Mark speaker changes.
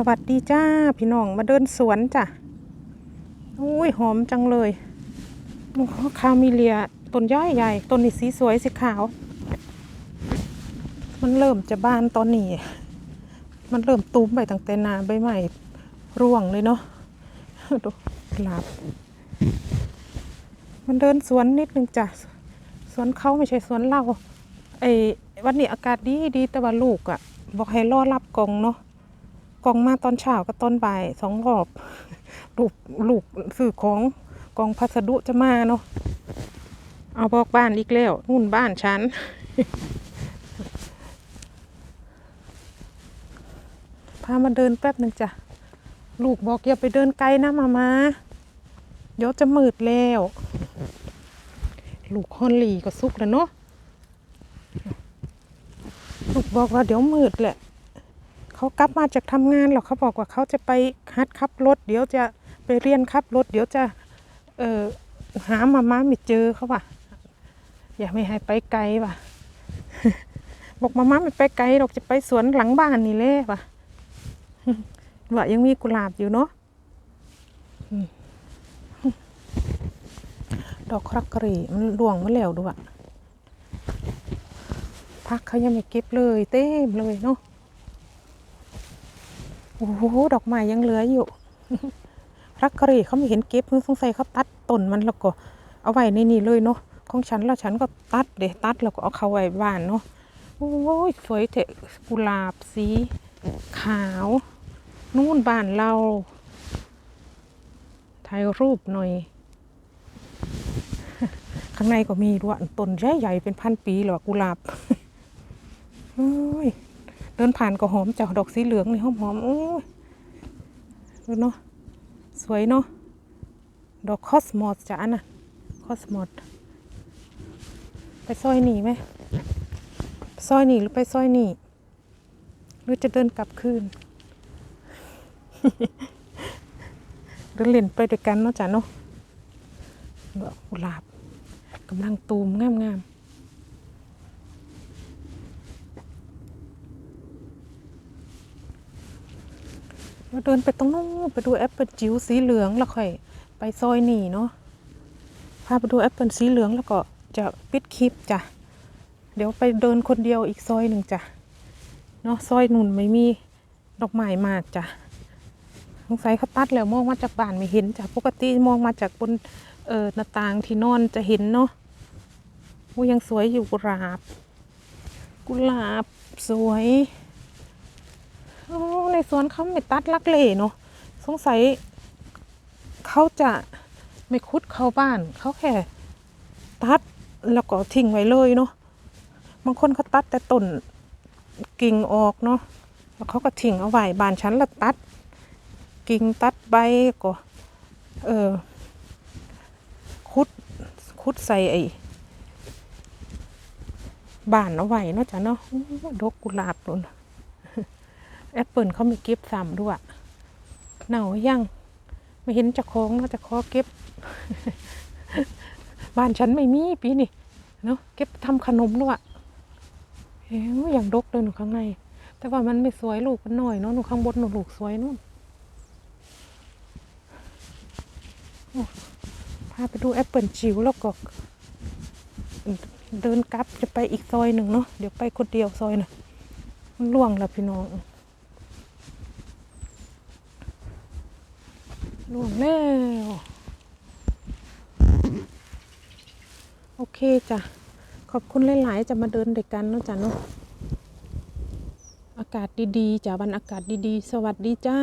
Speaker 1: สวัสดีจ้า พี่น้องมาเดินสวนจ้ะอุ้ยหอมจังเลยโอ้โหคามิเลียต้นย่อยใหญ่ต้นนี้สีสวยสีขาว มันเริ่มจะบานตอนนี้ มันเริ่มตูมไปตั้งแต่นาใบใหม่ร่วงเลยเนาะดูกลาบมันเดินสวนนิดนึงจ้ะสวนเขาไม่ใช่สวนเราไอ้วันนี้อากาศดีดีแต่ว่าลูกอะ่ะ บอกให้รอรับกองเนาะ องมาตอนเช้ากับตอนบ่ายสองรอบลูกลูกสื่อของกองพัสดุจะมาเนาะเอาบอกบ้านอีกแล้วนู่นบ้านฉันพามาเดินแป๊บหนึ่งจ้ะลูกบอกอย่าไปเดินไกลนะมามาเดี๋ยวจะมืดแล้ว ลูกฮอนหลีก็สุกแล้วเนาะลูกบอกว่าเดี๋ยวมืดแหละ เขากลับมาจากทำงานหรอกเขาบอกว่าเขาจะไปฮัดขับรถ เดี๋ยวจะไปเรียนขับรถ เดี๋ยวจะเออหามาม่าไม่เจอเขาว่ะอย่าไม่ให้ไปไกลว่ะ บอกมาม่าไม่ไปไกลหรอกจะไปสวนหลังบ้านนี่แหละว่ะว่ายังมีกุหลาบอยู่เนาะดอกครักกรีมันร่วงมาแล้วด้วยพักเขายังไม่เก็บเลยเต็มเลยเนาะ โอ้โหดอกไม้ยังเหลืออยู่รักกะหรี่เขาไม่เห็นเก็บสงสัยเขาตัดต้นมันแล้วก็เอาไว้ในนี่เลยเนาะของฉันแล้วฉันก็ตัดเดะตัดแล้วก็เอาเข้าไว้บ้านเนาะโอ้ยสวยเถอะกุหลาบสีขาว นู่นบ้านเราถ่ายรูปหน่อย ข้างในก็มีด้วยต้นใหญ่ๆเป็นพันปีเลยว่ะกุหลาบโอ้ย เดินผ่านก็หอมจากดอกสีเหลืองนี่หอมหอมๆโอ้ดูเนาะสวยเนาะดอกคอสมอสจ้ะอันน่ะคอสมอสไปซอยหนีไหมซอยหนีหรือไปซอยหนีหรือจะเดินกลับคืนเดินเล่นไปด้วยกันเนาะจ้ะเนาะดอกกุหลาบกำลังตูมงามงามๆ เราเดินไปตรงนู้นไปดูแอปเปิลจิ๋วสีเหลืองแล้วค่อยไปซอยหนีเนาะพาไปดูแอปเปิลสีเหลืองแล้วก็จะปิดคลิปจ้ะเดี๋ยวไปเดินคนเดียวอีกซอยหนึ่งจ้ะเนาะซอยนุ่นไม่มีดอกไม้มากจ้ะสงสัยเขาตัดแล้วมองมาจากบ้านไม่เห็นจ้ะปกติมองมาจากบนเอ่อหน้าต่างที่นอนจะเห็นเนาะโอ้ยังสวยอยู่กุหลาบ กุหลาบสวย สวนเขาไม่ตัดลักเล่เนาะสงสัยเขาจะไม่คุดเข้าบ้าน เขาแค่ตัดแล้วก็ทิ้งไว้เลยเนาะบางคนเขาตัดแต่ต้นกิ่งออกเนาะแล้วเขาก็ทิ้งเอาไว้บ้านฉันละตัด กิ่งตัดใบก็เออคุดคุดใส่ไอ้บ้านเอาไว้เนาะจ้ะเนาะดอกกุหลาบนู่น แอปเปิลเขาไม่เก็บซ้ำด้วยเน่ายังไม่เห็นจะคองเนาะจะคอเก็บ บ้านฉันไม่มีปีนี่เนาะเก็บทำขนมด้วยเฮ้ยอย่างดกเลยหนูข้างใน แต่ว่ามันไม่สวยลูกมันน้อยเนาะหนูข้างบนหนูลูกสวยนู่นพาไปดูแอปเปิลจิ๋วแล้วก็เดินกลับจะไปอีกซอยหนึ่งเนาะเดี๋ยวไปคนเดียวซอยน่ะมันล่วงแล้วพี่น้อง ล่วงแล้ว โอเคจ้ะ ขอบคุณหลาย ๆ จะมาเดินด้วยกันเนาะจ้ะเนาะอากาศดี ๆจ้ะวันอากาศดี ๆ สวัสดีจ้า